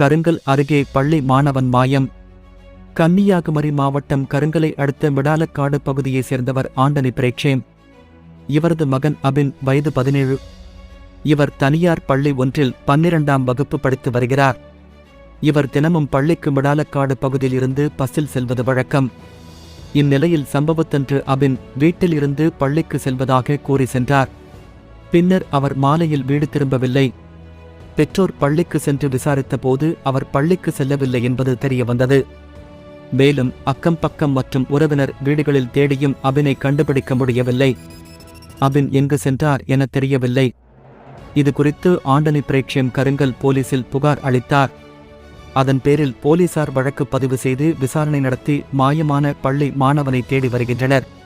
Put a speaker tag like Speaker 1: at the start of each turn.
Speaker 1: கருங்கல் அருகே பள்ளி மாணவன் மாயம். கன்னியாகுமரி மாவட்டம் கருங்கலை அடுத்த மிடாலக்காடு பகுதியைச் சேர்ந்தவர் ஆண்டனி பிரேக்ஷேம். இவரது மகன் அபின் வயது பதினேழு. இவர் தனியார் பள்ளி ஒன்றில் பன்னிரண்டாம் வகுப்பு படித்து வருகிறார். இவர் தினமும் பள்ளிக்கு மிடாலக்காடு பகுதியில் இருந்து பஸ்ஸில் செல்வது வழக்கம். இந்நிலையில் சம்பவத்தன்று அபின் வீட்டில் இருந்து பள்ளிக்கு செல்வதாக கூறி சென்றார். பின்னர் அவர் மாலையில் வீடு திரும்பவில்லை. பெற்றோர் பள்ளிக்கு சென்று விசாரித்தபோது அவர் பள்ளிக்கு செல்லவில்லை என்பது தெரியவந்தது. மேலும் அக்கம் பக்கம் மற்றும் உறவினர் வீடுகளில் தேடியும் அபினை கண்டுபிடிக்க முடியவில்லை. அபின் எங்கு சென்றார் என தெரியவில்லை. இது குறித்து ஆண்டனி பிரேக்ஷியம் கருங்கல் போலீசில் புகார் அளித்தார். அதன் பேரில் போலீசார் வழக்கு பதிவு செய்து விசாரணை நடத்தி மாயமான பள்ளி மாணவனை தேடி வருகின்றனர்.